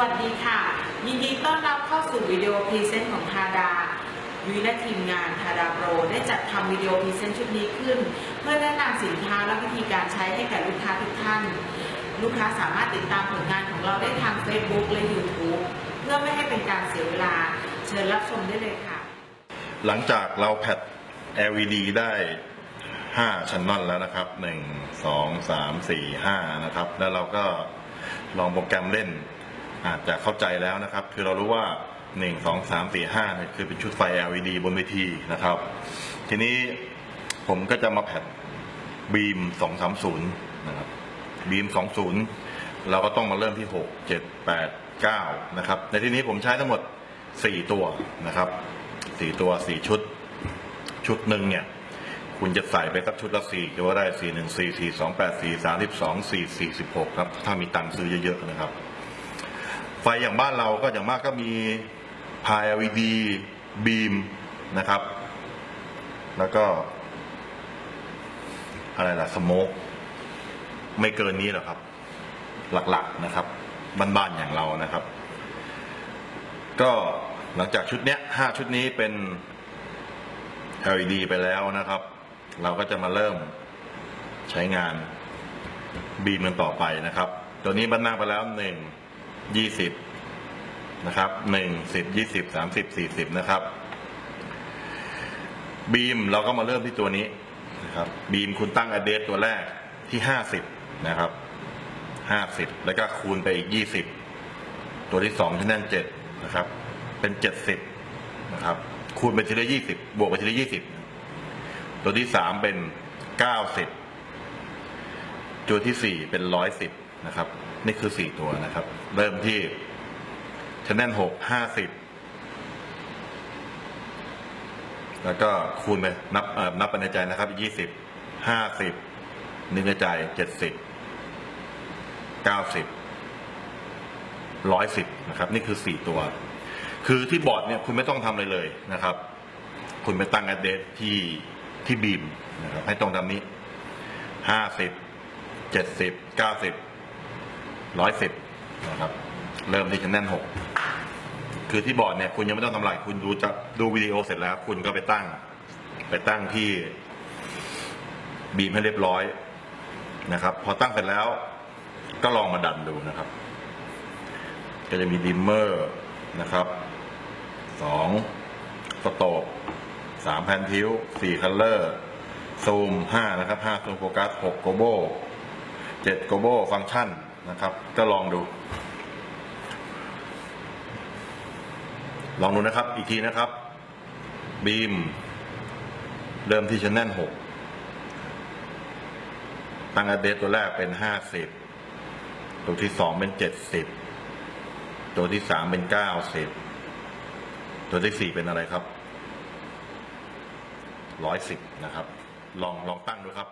วัสดีค่ะ ยินดีต้อนรับเข้าสู่วิดีโอพรีเซนต์ของทาดา ยุ้ยและทีมงานทาดาโปร ได้จัดทำวิดีโอพรีเซนต์ชุดนี้ขึ้น เพื่อแนะนำสินค้าและวิธีการใช้ให้แก่ลูกค้าทุกท่าน ลูกค้าสามารถติดตามผลงานของเราได้ทาง Facebook และ YouTube เพื่อไม่ให้เป็นการเสียเวลา เชิญรับชมได้เลยค่ะ หลังจากเราแพด LED ได้ 5 ชั้นนอนแล้วนะครับ 1 2 3 4 5 นะครับ แล้วเราก็ลองโปรแกรมเล่น อาจจะเข้าใจแล้วนะครับ คือเรารู้ว่า 1 2 3 4 5เนี่ยคือเป็นชุดไฟ LED บนเวทีนะครับ ทีนี้ผมก็จะมาแพดบีม 230 นะครับบีม 20 เราก็ต้องมาเริ่มที่ 6 7 8 9 นะครับ ในที่นี้ผมใช้ทั้งหมด 4 ตัวนะครับ 4 ตัว 4 ชุด ชุดหนึ่งเนี่ยคุณจะใส่ไปสักชุดละ4ก็ว่าได้4 1 4 4 2 8 4 32 4 46ครับ ถ้ามีตังค์ซื้อเยอะๆนะครับ ไฟอย่างบ้านเราก็อย่างมากก็มีพาย LED บีมนะครับ แล้วก็ อะไรล่ะสโมกไม่เกินนี้หรอกครับ หลักๆนะครับบ้านๆอย่างเรานะครับ ก็หลังจากชุดเนี้ยห้าชุดนี้เป็น LED ไปแล้วนะครับ เราก็จะมาเริ่มใช้งานบีมกันต่อไปนะครับ ตัวนี้บันนั่งไปแล้วหนึ่ง ยี่สิบนะครับหนึ่งสิบยี่สิบสามสิบสี่สิบนะครับ บีมเราก็มาเริ่มที่ตัวนี้นะครับ บีมคุณตั้งอเดสตัวแรกที่ห้าสิบนะครับห้าสิบแล้วก็คูณไปอีกยี่สิบตัวที่สองที่นั่นเจ็ดนะครับ เป็นเจ็ดสิบนะครับ คูณไปทีละยี่สิบบวกไปทีละยี่สิบตัวที่สามเป็นเก้าสิบตัวที่สี่เป็นร้อยสิบ นะครับ นี่คือสี่ตัวนะครับ เริ่มที่ชแนลหกห้าสิบแล้วก็คูณไปนับเอ่อนับไปในใจนะครับยี่สิบห้าสิบนึกในใจเจ็ดสิบเก้าสิบร้อยสิบนะครับ นี่คือสี่ตัว คือที่บอร์ดเนี่ยคุณไม่ต้องทำอะไรเลยนะครับ คุณไปตั้ง address ที่ที่บีมนะครับ ให้ตรงตามนี้ห้าสิบเจ็ดสิบเก้าสิบ ร้อยสิบนะครับ เริ่มที่ชั้นแน่นหกคือที่บอร์ดเนี่ยคุณยังไม่ต้องทำอะไรคุณดูจะดูวิดีโอเสร็จแล้ว คุณก็ไปตั้ง ไปตั้งที่บีมให้เรียบร้อยนะครับ พอตั้งเสร็จแล้วก็ลองมาดันดูนะครับ ก็จะมีดิมเมอร์นะครับสองสโตปสามแพนทิวสี่คัลเลอร์ซูมห้านะครับห้าซูมโฟกัสหกโกโบเจ็ดโกโบฟังก์ชัน นะครับก็ลองดู ลองดูนะครับ อีกทีนะครับ บีม เริ่มที่ชั้นแน่นหกตั้งอเดสตัวแรกเป็นห้าสิบตัวที่สองเป็นเจ็ดสิบตัวที่สามเป็นเก้าสิบตัวที่สี่เป็นอะไรครับร้อยสิบนะครับ ลองลองตั้งดูครับ